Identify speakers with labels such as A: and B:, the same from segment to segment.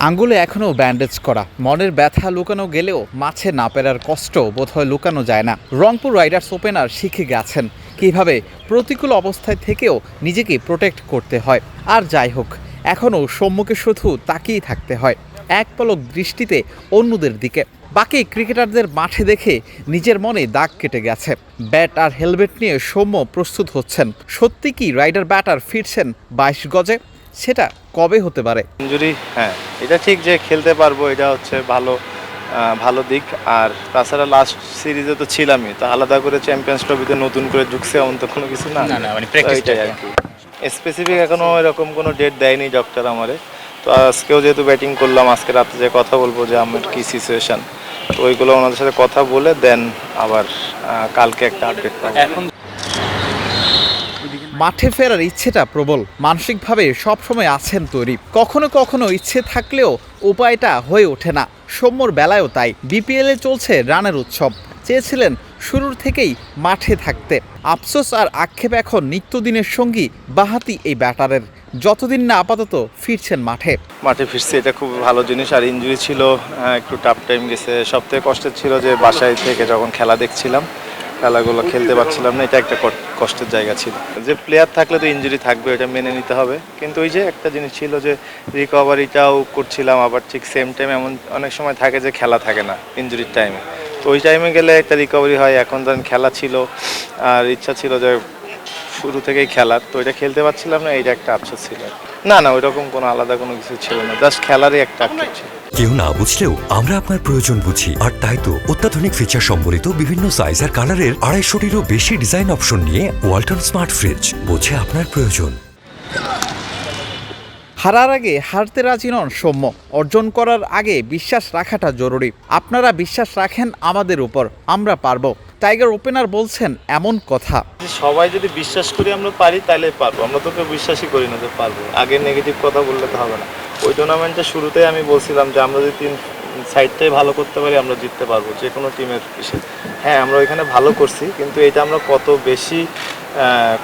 A: আঙ্গুলে এখনও ব্যান্ডেজ করা। মনের ব্যথা লুকানো গেলেও মাছে না পেরার কষ্ট বোধহয় লুকানো যায় না। রংপুর রাইডার্স ওপেনার শিখে গেছেন কীভাবে প্রতিকূল অবস্থায় থেকেও নিজেকে প্রোটেক্ট করতে হয়। আর যাই হোক, এখনও সম্মুখে শুধু তাকিয়ে থাকতে হয়, এক পলক দৃষ্টিতে অন্যদের দিকে। বাকি ক্রিকেটারদের মাঠে দেখে নিজের মনে দাগ কেটে গেছে। ব্যাট আর হেলমেট নিয়ে সৌম্য প্রস্তুত হচ্ছেন। সত্যি কি রাইডার ব্যাটার ফিরছেন বাইশ গজে? সেটা কবে হতে পারে?
B: ইঞ্জুরি হ্যাঁ এটা ঠিক যে খেলতে পারব এটা হচ্ছে ভালো ভালো দিক। আর তাছাড়া লাস্ট সিরিজে তো ছিলামই তো আলাদা করে চ্যাম্পিয়ন্স ট্রফিতে নতুন করে ঢুকছে এমন তো কোনো কিছু না।
C: মানে
B: আর কি। স্পেসিফিক এখনও এরকম কোনো ডেট দেয়নি ডক্টর আমারে। তো আজকেও যেহেতু ব্যাটিং করলাম আজকে রাতে যে কথা বলব যে আমার কি সিচুয়েশন তো ওইগুলো ওনাদের সাথে কথা বলে দেন আবার কালকে একটা আপডেট পাবো।
C: এখন
A: মাঠে ফেরার ইচ্ছেটা প্রবল। মানসিকভাবে সবসময় আছেন তৈরি। কখনো কখনো ইচ্ছে থাকলেও উপায়টা হয়ে ওঠে না। সৌম্যর বেলায়ও তাই। বিপিএলে চলছে রানের উৎসব। চেয়েছিলেন শুরুর থেকেই মাঠে থাকতে। আফসোস আর আক্ষেপ এখন নিত্যদিনের সঙ্গী বাহাতি এই ব্যাটারের। যতদিন না আপাতত ফিরছেন মাঠে।
B: মাঠে ফিরছে, এটা খুব ভালো জিনিস। আর ইঞ্জুরি ছিল একটু টাফ টাইম গেছে। সব থেকে কষ্টের ছিল যে বাসায় থেকে যখন খেলা দেখছিলাম খেলাগুলো খেলতে পারছিলাম না, এটা একটা কট- কষ্টের জায়গা ছিল। যে প্লেয়ার থাকলে তো ইনজুরি থাকবে, এটা মেনে নিতে হবে। কিন্তু ওই যে একটা জিনিস ছিল যে রিকভারিটাও করছিলাম, আবার ঠিক সেম টাইম এমন অনেক সময় থাকে যে খেলা থাকে না ইনজুরির টাইমে তো ওই টাইমে গেলে একটা রিকভারি হয়। এখন ধরেন খেলা ছিল, আর ইচ্ছা ছিল যে শুরু থেকেই খেলার। তো এটা খেলতে পারছিলাম না, এইটা একটা আফসোস ছিল। না না ওইরকম কোনো আলাদা কোনো কিছু ছিল না জাস্ট খেলারই একটা আফসোস ছিল।
D: কেউ না বুঝলেও আমরা আপনার প্রয়োজন বুঝি আর তাই তো অত্যাধুনিক ফিচার সম্বলিত বিভিন্ন সাইজ আর কালারের আড়াইশোটিরও বেশি ডিজাইন অপশন নিয়ে ওয়ালটন স্মার্ট ফ্রিজ বোঝে আপনার প্রয়োজন।
A: হারার আগে হারতে রাজি নন সৌম্য অর্জন করার আগে বিশ্বাস রাখাটা জরুরি। আপনারা বিশ্বাস রাখেন আমাদের উপর আমরা পারব। টাইগার ওপেনার বলছেন, এমন কথা।
B: সবাই যদি বিশ্বাস করি আমরা পারি তাহলে পারব। আমরা তো কেউ বিশ্বাসই করি না যে পারব। আগে নেগেটিভ কথা বললে তো হবে না। ওই টুর্নামেন্টের শুরুতেই আমি বলছিলাম যে আমরা যদি তিন সাইডটাই ভালো করতে পারি, আমরা জিততে পারব যে কোনো টিমের ইসে হ্যাঁ আমরা ওইখানে ভালো করছি, কিন্তু এটা আমরা কত বেশি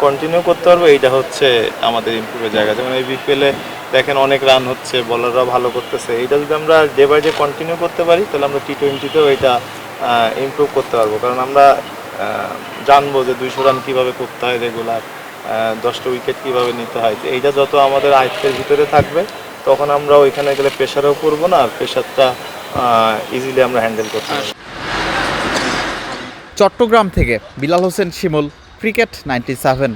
B: কন্টিনিউ করতে পারব, এইটা হচ্ছে আমাদের ইমপ্রুভের জায়গা। যেমন এই বিপিএলে দেখেন অনেক রান হচ্ছে বলাররাও ভালো করতেছে। এইটা যদি আমরা ডে বাই ডে কন্টিনিউ করতে পারি, তাহলে আমরা টি টোয়েন্টিতেও এটা ইমপ্রুভ করতে পারব। কারণ আমরা জানব যে দুইশো রান কীভাবে করতে হয় রেগুলার দশটা উইকেট কীভাবে নিতে হয়। এইটা যত আমাদের আয়ত্তের ভিতরে থাকবে, তখন আমরা ওইখানে গেলে প্রেশারও করব না, আর প্রেশারটা ইজিলি আমরা হ্যান্ডেল করতে পারব।
A: চট্টগ্রাম থেকে Bilal Hossain Shimul cricket ninety seven